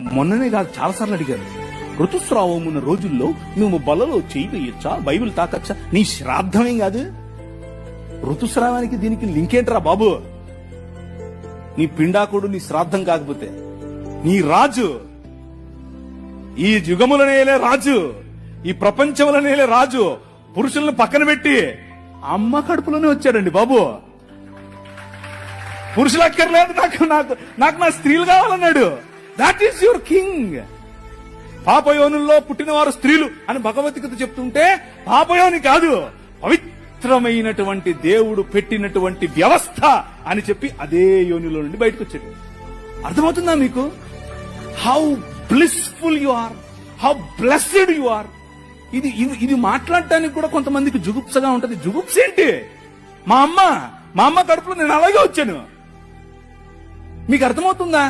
మొన్ననే కాదు చాలాసార్లు అడిగారు ఋతుస్రావం ఉన్న రోజుల్లో నువ్వు బలలో చేయి వేయొచ్చా? బైబిల్ తాకచ్చా? నీ శ్రాద్ధమేం కాదు? ఋతుస్రావానికి దీనికి లింక్ ఏంట్రా బాబు? నీ పిండాకుడు నీ శ్రాద్ధం కాకపోతే. నీ రాజు. ఈ యుగములనేలే రాజు. ఈ ప్రపంచములనేలే రాజు. పురుషులను పక్కన పెట్టి అమ్మ కడుపులోనే వచ్చాడండి బాబు. పురుషులు అక్కర్లేదు నాకు నాకు నాకు నా స్త్రీలు కావాలన్నాడు. దాట్ ఈస్ యువర్ కింగ్ పాపయోనుల్లో పుట్టినవారు స్త్రీలు అని భగవద్గీత చెప్తుంటే పాపయోని కాదు పవిత్రమైనటువంటి దేవుడు పెట్టినటువంటి వ్యవస్థ అని చెప్పి అదే యోనిలో నుండి బయటకు వచ్చాడు అర్థమవుతుందా మీకు? How blissful you are how blessed you are ఇది ఇది ఇది మాట్లాడటానికి కూడా కొంతమందికి జుగుప్సగా ఉంటది. జుగుప్స్ ఏంటి? మా అమ్మ మా అమ్మ కడుపులో నేను అలాగే వచ్చాను. మీకు అర్థమవుతుందా?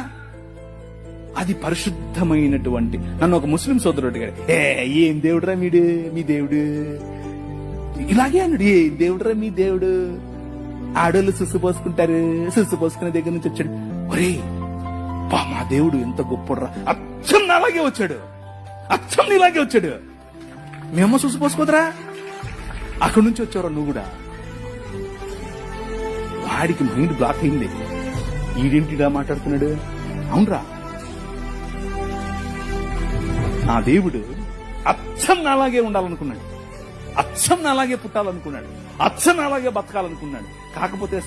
అది పరిశుద్ధమైనటువంటి నన్ను ఒక ముస్లిం సోదరుడు అడిగాడు ఏ ఏం దేవుడురా మీడు? మీ దేవుడు? ఇలాగే అన్నాడు ఏ దేవుడురా మీ దేవుడు? ఆడోళ్ళు సుసు పోసుకుంటారు సుసు పోసుకునే దగ్గర నుంచి వచ్చాడు. ఒరే బా మా దేవుడు ఎంత గొప్పడురా. అచ్చం అలాగే వచ్చాడు. అచ్చం ఇలాగే వచ్చాడు. మేమో సుసు అక్కడి నుంచి వచ్చావురా నువ్వు కూడా. వాడికి మైండ్ బ్లాక్ అయింది. ఈడేంటిడా మాట్లాడుతున్నాడు? అవునరా. నా దేవుడు అచ్చం నాలాగే ఉండాలనుకున్నాడు. అచ్చం నాలాగే పుట్టాలనుకున్నాడు. అచ్చం నాలాగే బతకాలనుకున్నాడు. కాకపోతే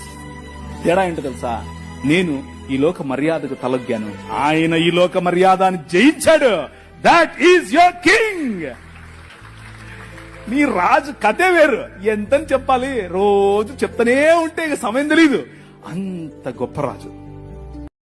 తేడా ఏంటో తెలుసా? నేను ఈ లోక మర్యాదకు తలొగ్గాను. ఆయన ఈ లోక మర్యాదని జయించాడు. దాట్ ఈజ్ యువర్ కింగ్ నీ రాజు కథే వేరు. ఎంతని చెప్పాలి? రోజు చెప్తూనే ఉంటే ఇక సమయం తెలీదు. అంత గొప్ప రాజు.